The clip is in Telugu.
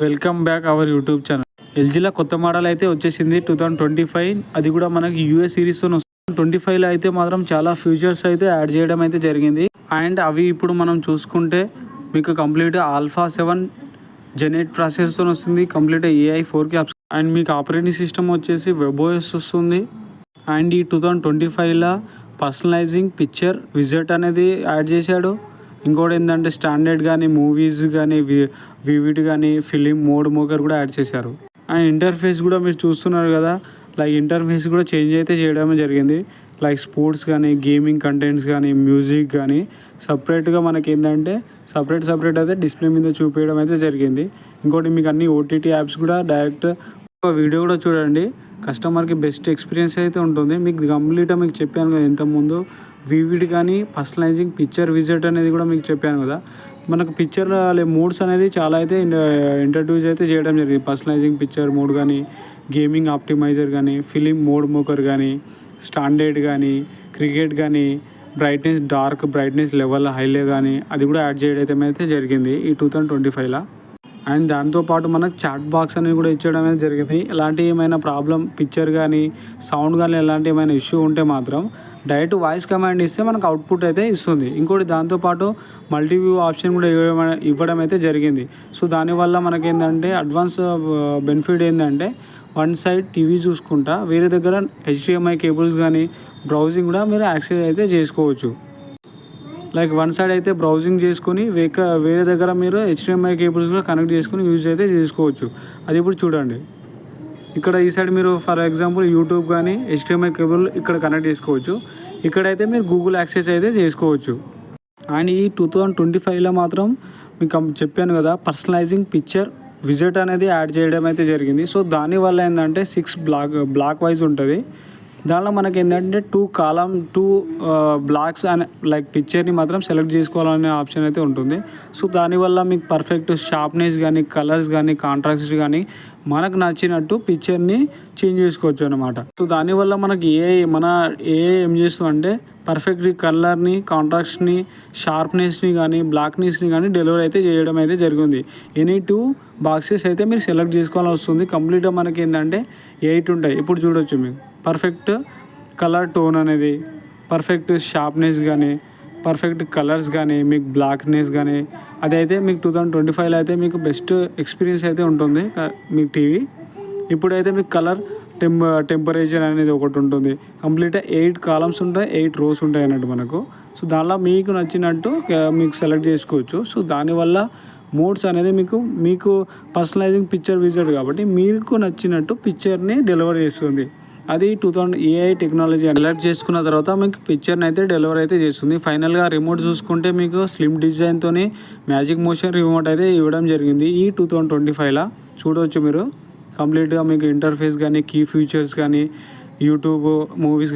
Welcome back our YouTube channel ఎల్జీలో కొత్త మోడల్ అయితే వచ్చేసింది టూ థౌజండ్ ట్వంటీ ఫైవ్ అది కూడా మనకి యూఎస్ సిరీస్తో వస్తుంది. ట్వంటీ ఫైవ్లో అయితే మాత్రం చాలా ఫీచర్స్ అయితే యాడ్ చేయడం అయితే జరిగింది. అండ్ అవి ఇప్పుడు మనం చూసుకుంటే మీకు complete alpha seven gen eight ప్రాసెస్తో వస్తుంది. Complete AI four caps and మీకు ఆపరేటింగ్ సిస్టమ్ వచ్చేసి వెబోఎస్ వస్తుంది. అండ్ ఈ టూ థౌజండ్ ట్వంటీ ఫైవ్లో పర్సనలైజింగ్ పిక్చర్ విజిట్ అనేది యాడ్ చేశాడు. ఇంకోటి ఏంటంటే స్టాండర్డ్ కానీ మూవీస్ కానీ వివిడ్ కానీ ఫిలిం మోడ్ మోకర్ కూడా యాడ్ చేశారు. అండ్ ఇంటర్ఫేస్ కూడా మీరు చూస్తున్నారు కదా లైక్ ఇంటర్ఫేస్ కూడా చేంజ్ అయితే చేయడమే జరిగింది. లైక్ స్పోర్ట్స్ కానీ గేమింగ్ కంటెంట్స్ కానీ మ్యూజిక్ కానీ సపరేట్గా మనకి ఏంటంటే సపరేట్ సపరేట్ అయితే డిస్ప్లే మీద చూపించడం అయితే జరిగింది. ఇంకోటి మీకు అన్ని ఓటీటీ యాప్స్ కూడా డైరెక్ట్ ఒక వీడియో కూడా చూడండి. కస్టమర్కి బెస్ట్ ఎక్స్పీరియన్స్ అయితే ఉంటుంది. మీకు కంప్లీట్గా మీకు చెప్పాను కదా ఇంతకుముందు వివిడ్ కానీ పర్సనలైజింగ్ పిక్చర్ విజిట్ అనేది కూడా మీకు చెప్పాను కదా. మనకు పిక్చర్ మూడ్స్ అనేది చాలా అయితే ఇంట్రడ్యూస్ అయితే చేయడం జరిగింది. పర్సనలైజింగ్ పిక్చర్ మోడ్ కానీ గేమింగ్ ఆప్టిమైజర్ కానీ ఫిలిం మోడ్ మోకర్ కానీ స్టాండర్డ్ కానీ క్రికెట్ కానీ బ్రైట్నెస్ డార్క్ బ్రైట్నెస్ లెవెల్ హైలే కానీ అది కూడా యాడ్ చేయడం అయితే జరిగింది ఈ టూ థౌజండ్ ట్వంటీ ఫైవ్లో అండ్ దాంతోపాటు మనకు చాట్ బాక్స్ అనేది కూడా ఇచ్చడం అనేది జరిగింది. ఇలాంటి ఏమైనా ప్రాబ్లం పిక్చర్ కానీ సౌండ్ కానీ ఎలాంటి ఏమైనా ఇష్యూ ఉంటే మాత్రం డైరెక్ట్ వాయిస్ కమాండ్ ఇస్తే మనకు అవుట్పుట్ అయితే ఇస్తుంది. ఇంకోటి దాంతోపాటు మల్టీ వ్యూ ఆప్షన్ కూడా ఇవ్వడం ఇవ్వడం అయితే జరిగింది. సో దానివల్ల మనకి ఏంటంటే అడ్వాన్స్ బెనిఫిట్ ఏంటంటే వన్ సైడ్ టీవీ చూసుకుంటా వేరే దగ్గర హెచ్డిఎంఐ కేబుల్స్ కానీ బ్రౌజింగ్ కూడా మీరు యాక్సెస్ అయితే చేసుకోవచ్చు. లైక్ వన్ సైడ్ అయితే బ్రౌజింగ్ చేసుకొని వేక వేరే దగ్గర మీరు హెచ్డిఎంఐ కేబుల్స్ కూడా కనెక్ట్ చేసుకొని యూజ్ అయితే చేసుకోవచ్చు. అది ఇప్పుడు చూడండి. ఇక్కడ ఈ సైడ్ మీరు ఫర్ ఎగ్జాంపుల్ యూట్యూబ్ కానీ హెచ్డిఎంఐ కేబుల్ ఇక్కడ కనెక్ట్ చేసుకోవచ్చు. ఇక్కడైతే మీరు గూగుల్ యాక్సెస్ అయితే చేసుకోవచ్చు. అండ్ ఈ టూ థౌజండ్ ట్వంటీ ఫైవ్లో మాత్రం మీకు చెప్పాను కదా పర్సనలైజింగ్ పిక్చర్ విజిట్ అనేది యాడ్ చేయడం అయితే జరిగింది. సో దానివల్ల ఏంటంటే సిక్స్ బ్లాక్ బ్లాక్ వైజ్ ఉంటుంది. దానిలో మనకి ఏంటంటే టూ కాలం టూ బ్లాక్స్ అనే లైక్ పిక్చర్ని మాత్రం సెలెక్ట్ చేసుకోవాలనే ఆప్షన్ అయితే ఉంటుంది. సో దానివల్ల మీకు పర్ఫెక్ట్ షార్ప్నెస్ కానీ కలర్స్ కానీ కాంట్రాక్ట్స్ కానీ మనకు నచ్చినట్టు పిక్చర్ని చేంజ్ చేసుకోవచ్చు అనమాట సో దానివల్ల మనకి ఏ మన ఏ ఏం చేస్తుంది అంటే పర్ఫెక్ట్ కలర్ని కాంట్రాక్ట్స్ని షార్ప్నెస్ని కానీ బ్లాక్నెస్ని కానీ డెలివరీ అయితే చేయడం అయితే జరిగింది. ఎనీ టూ బాక్సెస్ అయితే మీరు సెలెక్ట్ చేసుకోవాల్సి వస్తుంది. కంప్లీట్గా మనకి ఏంటంటే ఎయిట్ ఉంటాయి. ఇప్పుడు చూడొచ్చు మీకు. పర్ఫెక్ట్ కలర్ టోన్ అనేది పర్ఫెక్ట్ షార్ప్నెస్ కానీ పర్ఫెక్ట్ కలర్స్ కానీ మీకు బ్లాక్నెస్ కానీ అదైతే మీకు టూ థౌజండ్ ట్వంటీ ఫైవ్లో అయితే మీకు బెస్ట్ ఎక్స్పీరియన్స్ అయితే ఉంటుంది మీ మీకు టీవీ ఇప్పుడైతే మీకు కలర్ టెం టెంపరేచర్ అనేది ఒకటి ఉంటుంది. కంప్లీట్గా ఎయిట్ కాలమ్స్ ఉంటాయి ఎయిట్ రోస్ ఉంటాయి అన్నట్టు మనకు. సో దానిలో మీకు నచ్చినట్టు మీకు సెలెక్ట్ చేసుకోవచ్చు. సో దానివల్ల మోడ్స్ అనేది మీకు మీకు పర్సనలైజింగ్ పిక్చర్ విజిట్ కాబట్టి మీకు నచ్చినట్టు పిక్చర్ని డెలివర్ చేస్తుంది. అది two thousand AI technology alert చేసుకున్న తర్వాత మీకు పిక్చర్ని అయితే డెలివర్ అయితే చేస్తుంది. ఫైనల్గా రిమోట్ చూసుకుంటే మీకు స్లిమ్ డిజైన్తో మ్యాజిక్ మోషన్ రిమోట్ అయితే ఇవ్వడం జరిగింది. ఈ టూ థౌజండ్ ట్వంటీ ఫైవ్లో చూడవచ్చు మీరు. కంప్లీట్గా మీకు ఇంటర్ఫేస్ కానీ కీ ఫీచర్స్ కానీ యూట్యూబ్ మూవీస్